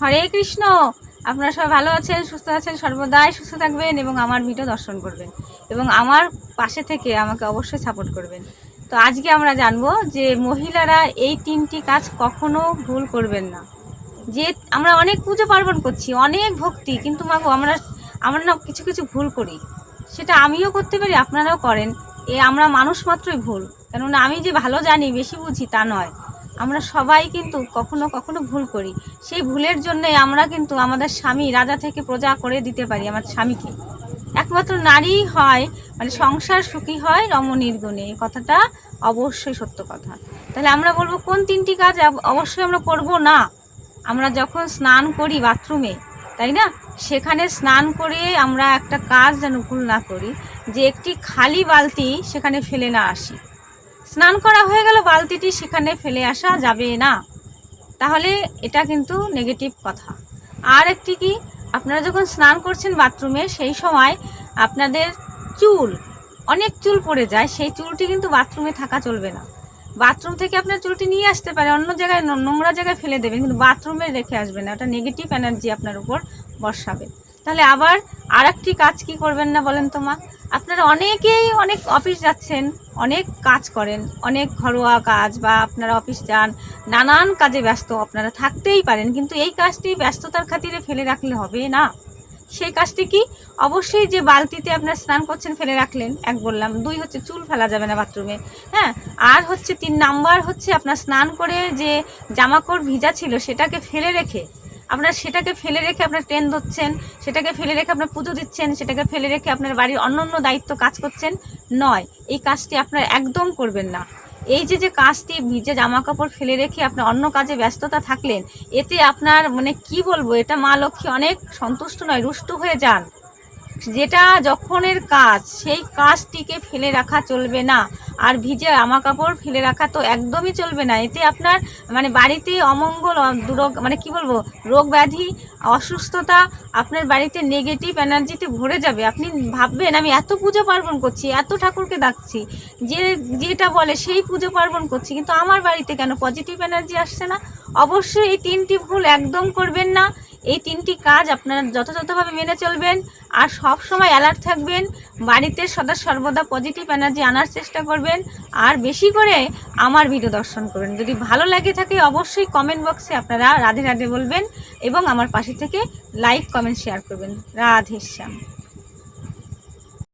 হরে কৃষ্ণ। আপনারা সবাই ভালো আছেন, সুস্থ আছেন, সর্বদাই সুস্থ থাকবেন এবং আমার ভিডিও দর্শন করবেন এবং আমার পাশে থেকে আমাকে অবশ্যই সাপোর্ট করবেন। তো আজকে আমরা জানব যে মহিলারা এই তিনটি কাজ কখনো ভুল করবেন না। যে আমরা অনেক পুজো পার্বণ করছি, অনেক ভক্তি, কিন্তু মাগো আমরা আমরা না কিছু কিছু ভুল করি। সেটা আমিও করতে পারি, আপনারাও করেন। এ আমরা মানুষ মাত্রই ভুল। কেননা আমি যে ভালো জানি, বেশি বুঝি, তা নয়। আমরা সবাই কিন্তু কখনো কখনো ভুল করি। সেই ভুলের জন্যই আমরা কিন্তু আমাদের স্বামী রাজা থেকে প্রজা করে দিতে পারি আমার স্বামীকে। একমাত্র নারী হয় মানে সংসার সুখী হয় রমণীর গুণে, এই কথাটা অবশ্যই সত্য কথা। তাহলে আমরা বলব, কোন তিনটি কাজ অবশ্যই আমরা করব না? আমরা যখন স্নান করি বাথরুমে, তাই না? সেখানে স্নান করে আমরা একটা কাজ যেন ভুল না করি, যে একটি খালি বালতি সেখানে ফেলে না আসি। স্নান করা হয়ে গেল, বালতিটি সেখানে ফেলে আসা যাবে না। তাহলে এটা কিন্তু নেগেটিভ কথা। আর একটি কি, আপনারা যখন স্নান করছেন বাথরুমে, সেই সময় আপনাদের চুল, অনেক চুল পড়ে যায়, সেই চুলটি কিন্তু বাথরুমে থাকা চলবে না। বাথরুম থেকে আপনার চুলটি নিয়ে আসতে পারে, অন্য জায়গায়, নোংরা জায়গায় ফেলে দেবেন, কিন্তু বাথরুমে রেখে আসবেন না। ওটা নেগেটিভ এনার্জি আপনার উপর বর্ষাবে। তাহলে আবার আর একটি কাজ কি করবেন না বলেন তো মা? আপনারা অনেকেই অনেক অফিস যাচ্ছেন, অনেক কাজ করেন, অনেক ঘরোয়া কাজ বা আপনারা অফিস যান, নানান কাজে ব্যস্ত, আপনারা থাকতেই পারেন, কিন্তু এই কাজটি ব্যস্ততার খাতিরে ফেলে রাখলে হবে না। সেই কাজটি কি? অবশ্যই যে বালতিতে আপনার স্নান করছেন ফেলে রাখলেন, এক বললাম, দুই হচ্ছে চুল ফেলা যাবে না বাথরুমে হ্যাঁ? আর হচ্ছে তিন নাম্বার হচ্ছে আপনার স্নান করে যে জামাকাপড় ভিজা ছিল সেটাকে ফেলে রেখে আপনার সেটাকে ফেলে রেখে আপনার ট্রেন ধরছেন, সেটাকে ফেলে রেখে আপনার পুজো দিচ্ছেন, সেটাকে ফেলে রেখে আপনার বাড়ির অন্য অন্য দায়িত্ব কাজ করছেন, নয়, এই কাজটি আপনার একদম করবেন না। এই যে যে কাজটি ভিজে জামা কাপড় ফেলে রেখে আপনার অন্য কাজে ব্যস্ততা থাকলেন, এতে আপনার মানে কি বলব, এটা মা লক্ষ্মী অনেক সন্তুষ্ট নয়, রুষ্ট হয়ে যান। যেটা যখনের কাজ, সেই কাজটিকে ফেলে রাখা চলবে না। আর ভিজে জামা কাপড় ফেলে রাখা তো একদমই চলবে না। এতে আপনার মানে বাড়িতে অমঙ্গল দুরোগ মানে কি বলব, রোগ ব্যাধি, অসুস্থতা আপনার বাড়িতে নেগেটিভ এনার্জিতে ভরে যাবে। আপনি ভাববেন, আমি এত পুজো পার্বণ করছি, এত ঠাকুরকে ডাকছি, যে, যেটা বলে সেই পুজো পার্বণ করছি, কিন্তু আমার বাড়িতে কেন পজিটিভ এনার্জি আসছে না? অবশ্যই এই তিনটি ভুল একদম করবেন না। এই তিনটি কাজ আপনারা যথাযথভাবে মেনে চলবেন আর সব সময় অ্যালার্ট থাকবেন। বাড়িতে সদা সর্বদা পজিটিভ এনার্জি আনার চেষ্টা করবেন। আর বেশি করে আমার ভিডিও দর্শন করবেন যদি ভালো লাগে থাকে অবশ্যই কমেন্ট বক্সে আপনারা রাধে রাধে বলবেন এবং আমার পাশে থেকে লাইক কমেন্ট শেয়ার করবেন। রাধে শ্যাম।